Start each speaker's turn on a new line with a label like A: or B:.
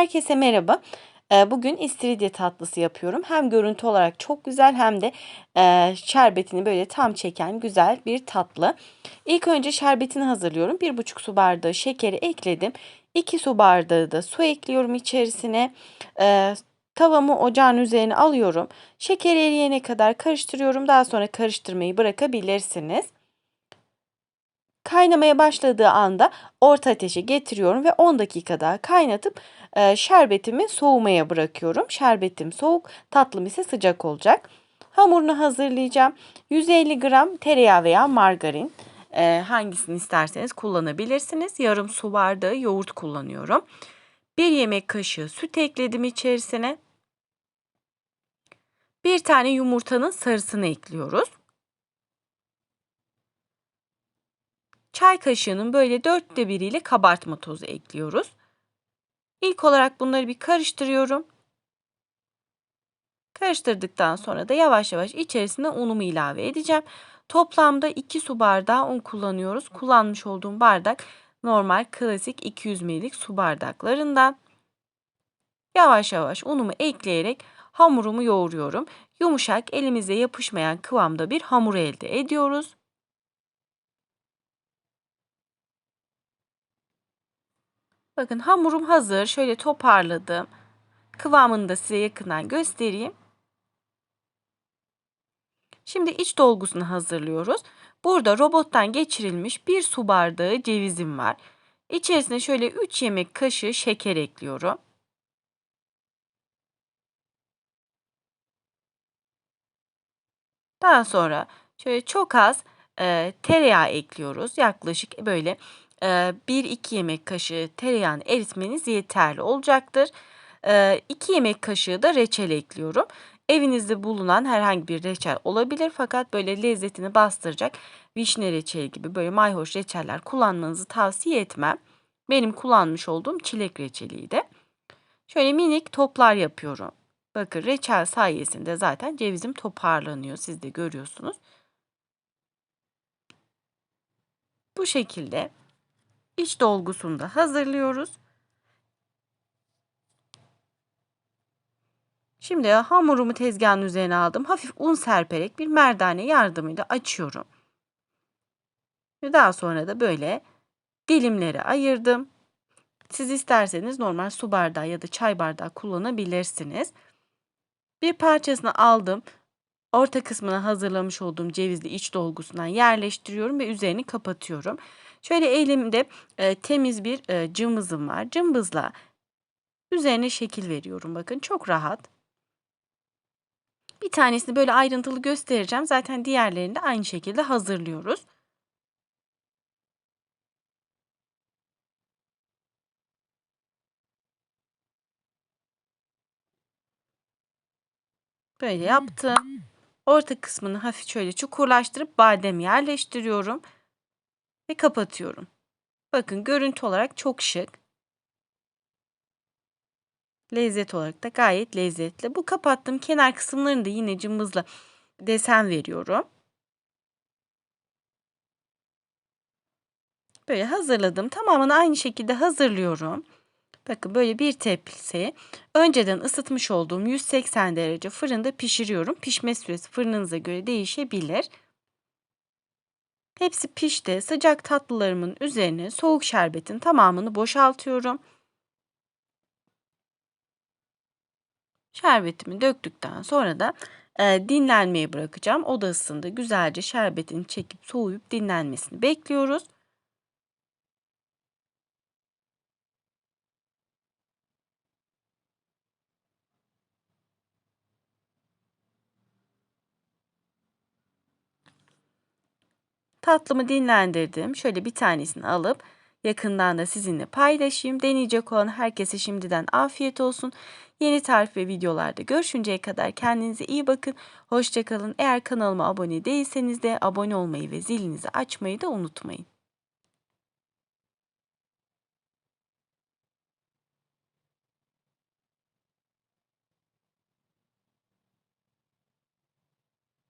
A: Herkese merhaba. Eee, bugün istiridye tatlısı yapıyorum. Hem görüntü olarak çok güzel hem de eee, şerbetini böyle tam çeken güzel bir tatlı. İlk önce şerbetini hazırlıyorum. 1,5 su bardağı şekeri ekledim. 2 su bardağı da su ekliyorum içerisine. Eee, tavamı ocağın üzerine alıyorum. Şeker eriyene kadar karıştırıyorum. Daha sonra karıştırmayı bırakabilirsiniz. Kaynamaya başladığı anda orta ateşe getiriyorum ve 10 dakika daha kaynatıp e, şerbetimi soğumaya bırakıyorum. Şerbetim soğuk, tatlım ise sıcak olacak. Hamurunu hazırlayacağım. 150 gram tereyağı veya margarin e, hangisini isterseniz kullanabilirsiniz. Yarım su bardağı yoğurt kullanıyorum. 1 yemek kaşığı süt ekledim içerisine. Bir tane yumurtanın sarısını ekliyoruz. Çay kaşığının böyle dörtte biriyle kabartma tozu ekliyoruz. İlk olarak bunları bir karıştırıyorum. Karıştırdıktan sonra da yavaş yavaş içerisine unumu ilave edeceğim. Toplamda 2 su bardağı un kullanıyoruz. Kullanmış olduğum bardak normal klasik 200 ml'lik su bardaklarından. Yavaş yavaş unumu ekleyerek hamurumu yoğuruyorum. Yumuşak elimize yapışmayan kıvamda bir hamur elde ediyoruz. Bakın hamurum hazır. Şöyle toparladım. Kıvamını da size yakından göstereyim. Şimdi iç dolgusunu hazırlıyoruz. Burada robottan geçirilmiş bir su bardağı cevizim var. İçerisine şöyle 3 yemek kaşığı şeker ekliyorum. Daha sonra şöyle çok az e, tereyağı ekliyoruz. Yaklaşık böyle 1-2 yemek kaşığı tereyağını eritmeniz yeterli olacaktır. 2 yemek kaşığı da reçel ekliyorum. Evinizde bulunan herhangi bir reçel olabilir fakat böyle lezzetini bastıracak vişne reçeli gibi böyle mayhoş reçeller kullanmanızı tavsiye etmem. Benim kullanmış olduğum çilek reçeliydi. Şöyle minik toplar yapıyorum. Bakın reçel sayesinde zaten cevizim toparlanıyor. Siz de görüyorsunuz. Bu şekilde iç dolgusunu da hazırlıyoruz. Şimdi hamurumu tezgahın üzerine aldım. Hafif un serperek bir merdane yardımıyla açıyorum. Ve daha sonra da böyle dilimlere ayırdım. Siz isterseniz normal su bardağı ya da çay bardağı kullanabilirsiniz. Bir parçasını aldım. Orta kısmına hazırlamış olduğum cevizli iç dolgusundan yerleştiriyorum ve üzerini kapatıyorum. Şöyle elimde e, temiz bir e, cımbızım var. Cımbızla üzerine şekil veriyorum. Bakın çok rahat. Bir tanesini böyle ayrıntılı göstereceğim. Zaten diğerlerini de aynı şekilde hazırlıyoruz. Böyle yaptım. Orta kısmını hafif şöyle çukurlaştırıp badem yerleştiriyorum ve kapatıyorum. Bakın görüntü olarak çok şık. Lezzet olarak da gayet lezzetli. Bu kapattığım kenar kısımlarını da yine cımbızla desen veriyorum. Böyle hazırladım. Tamamını aynı şekilde hazırlıyorum. Bakın böyle bir tepsi önceden ısıtmış olduğum 180 derece fırında pişiriyorum. Pişme süresi fırınınıza göre değişebilir. Hepsi pişti. Sıcak tatlılarımın üzerine soğuk şerbetin tamamını boşaltıyorum. Şerbetimi döktükten sonra da e, dinlenmeye bırakacağım. Oda ısısında güzelce şerbetin çekip soğuyup dinlenmesini bekliyoruz. Tatlımı dinlendirdim. Şöyle bir tanesini alıp yakından da sizinle paylaşayım. Deneyecek olan herkese şimdiden afiyet olsun. Yeni tarif ve videolarda görüşünceye kadar kendinize iyi bakın. Hoşçakalın. Eğer kanalıma abone değilseniz de abone olmayı ve zilinizi açmayı da unutmayın.